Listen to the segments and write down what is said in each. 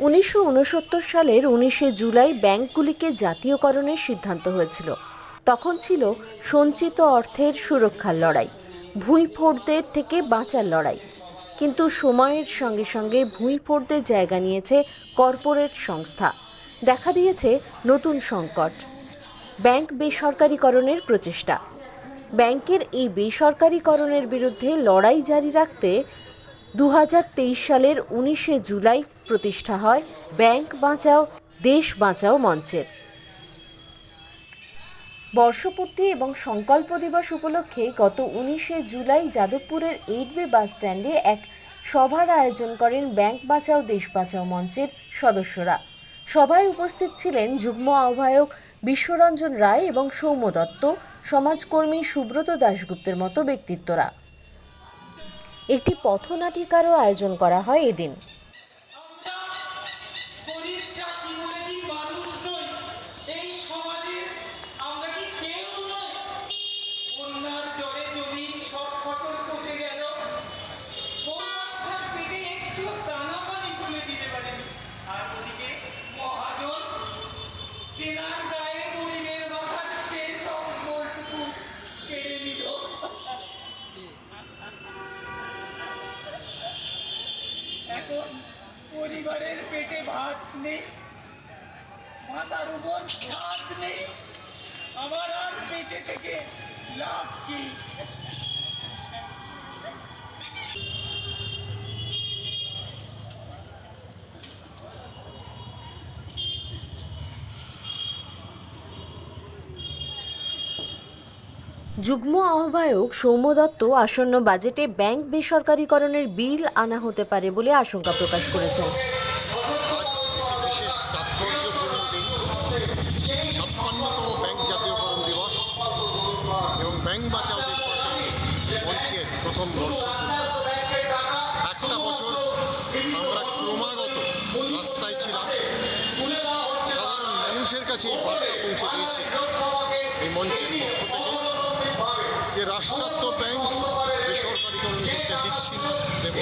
উনিশশো উনসত্তর সালের উনিশে জুলাই ব্যাংকগুলিকে জাতীয়করণের সিদ্ধান্ত হয়েছিল। তখন ছিল সঞ্চিত অর্থের সুরক্ষার লড়াই ভুঁইফোড়দের থেকে বাঁচার লড়াই। কিন্তু সময়ের সঙ্গে সঙ্গে ভুঁইফোড়দের জায়গা নিয়েছে কর্পোরেট সংস্থা। দেখা দিয়েছে নতুন সংকট। ব্যাংক বেসরকারীকরণের প্রচেষ্টা। ব্যাংকের এই বেসরকারীকরণের বিরুদ্ধে লড়াই জারি রাখতে দু হাজার তেইশ সালের উনিশে জুলাই প্রতিষ্ঠা হয় ব্যাংক বাঁচাও, দেশ বাঁচাও মঞ্চের। বর্ষপূর্তি এবং সংকল্প দিবস উপলক্ষে গত উনিশে জুলাই যাদবপুরের এইট বে বাস স্ট্যান্ডে এক সভার আয়োজন করেন ব্যাংক বাঁচাও, দেশ বাঁচাও মঞ্চের সদস্যরা। সভায় উপস্থিত ছিলেন যুগ্ম আহ্বায়ক বিশ্বরঞ্জন রায় এবং সৌম্য দত্ত, সমাজকর্মী সুব্রত দাশগুপ্তের মতো ব্যক্তিত্বরা। একটি পথনাটিকারও আয়োজন করা হয় এদিন। এখন পরিবারের পেটে ভাত নেই মাথার উপর ছাদ নেই আমার আর বেঁচে থেকে লাভ কি যুগ্ম আহ্বায়ক সৌম্য দত্ত আসন্ন বাজেটে ব্যাংক বেসরকারীকরণের বিল আনা হতে পারে বলে আশঙ্কা প্রকাশ করেছেন। মানুষের কাছে এই বার্তা পৌঁছে এই মঞ্চের পক্ষ থেকে। যে রাষ্ট্রায়ত্ত ব্যাংক বেসরকারীকরণ করতে দিচ্ছি দেব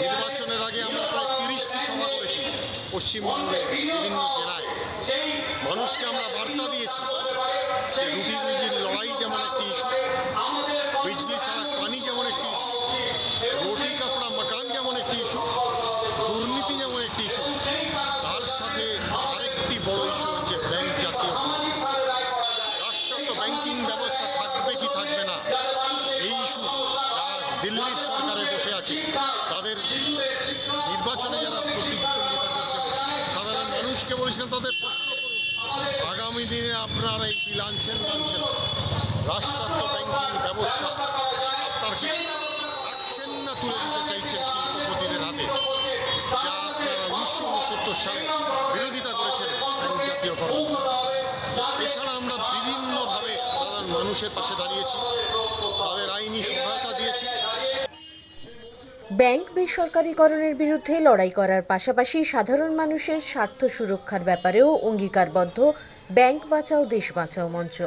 নির্বাচনের আগে আমরা প্রায় তিরিশটি সভা করেছি পশ্চিমবঙ্গের বিভিন্ন জেলায়। মানুষকে আমরা বার্তা দিয়েছি যে রুটি রুজির লড়াই যেমন একটি ইস্যু বিজলি ছাড়া পানি যেমন একটি ইস্যু, রুটি কাপড়া মাকান যেমন একটি ইস্যু, দুর্নীতি যেমন একটি ইস্যু, তার সাথে আরেকটি বড় ইস্যু হচ্ছে ব্যাংক জাতীয় রাষ্ট্রায়ত্ত ব্যাংকিং ব্যবস্থা থাকবে কি থাকবে না এই ইস্যু যারা দিল্লির সরকারে বসে আছে, তাদের নির্বাচনে যারা প্রতিদ্বন্দ্বিতা করছেন সাধারণ মানুষকে বলছেন তাদের আগামী দিনে আপনারা এই বিল আনছেন আনছেন? রাষ্ট্রায়ত্ত ব্যাংকিং ব্যবস্থা আপনার কি রাখছেন না তুলে দিতে চাইছেন শিল্পপতিদের হাতে? যা আপনারা উনিশশো উনসত্তর সালে বিরোধিতা করেছেন জাতীয়করণ এছাড়া আমরা বিভিন্নভাবে সাধারণ মানুষের পাশে দাঁড়িয়েছি। তাদের আইনি সহায়তা ব্যাংক বেসরকারীকরণের বিরুদ্ধে লড়াই করার পাশাপাশি সাধারণ মানুষের স্বার্থ সুরক্ষার ব্যাপারেও অঙ্গীকারবদ্ধ ব্যাংক বাঁচাও, দেশ বাঁচাও মঞ্চ।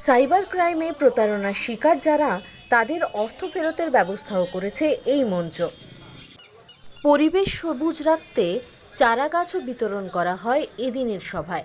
সাইবার ক্রাইমে প্রতারণার শিকার যারা, তাদের অর্থ ফেরতের ব্যবস্থাও করেছে এই মঞ্চ। পরিবেশ সবুজ রাখতে চারাগাছও বিতরণ করা হয় এদিনের সভায়।